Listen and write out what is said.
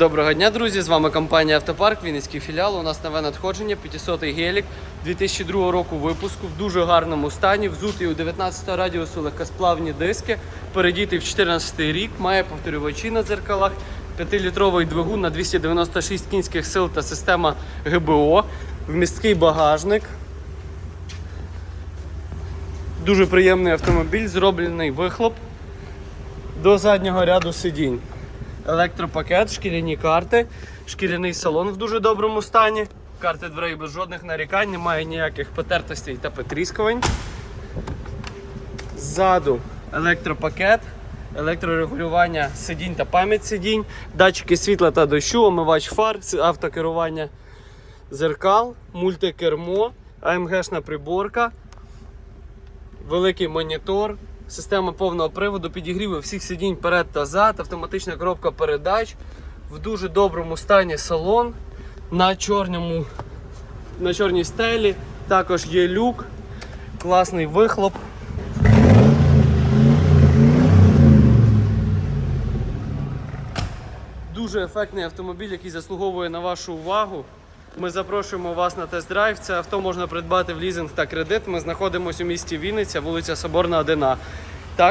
Доброго дня, друзі! З вами компанія Автопарк, Вінницький філіал. У нас нове надходження, 500 гелік 2002 року випуску в дуже гарному стані. Взутий у 19 радіусу легкосплавні диски. Передітий в 14 рік, має повторювачі на дзеркалах, 5-літровий двигун на 296 кінських сил та система ГБО, вмісткий багажник. Дуже приємний автомобіль, зроблений вихлоп до заднього ряду сидінь. Електропакет, шкіряні карти, шкіряний салон в дуже доброму стані. Карти дверей без жодних нарікань, немає ніяких потертостей та потріскувань. Ззаду електропакет, електрорегулювання сидінь та пам'ять сидінь, датчики світла та дощу, омивач фар, автокерування зеркал, мультикермо, АМГшна приборка, великий монітор, система повного приводу, підігріви всіх сидінь перед та зад, автоматична коробка передач, в дуже доброму стані салон на чорному, на чорній стелі. Також є люк, класний вихлоп. Дуже ефектний автомобіль, який заслуговує на вашу увагу. Ми запрошуємо вас на тест-драйв. Це авто можна придбати в лізинг та кредит. Ми знаходимося у місті Вінниця, вулиця Соборна 1А.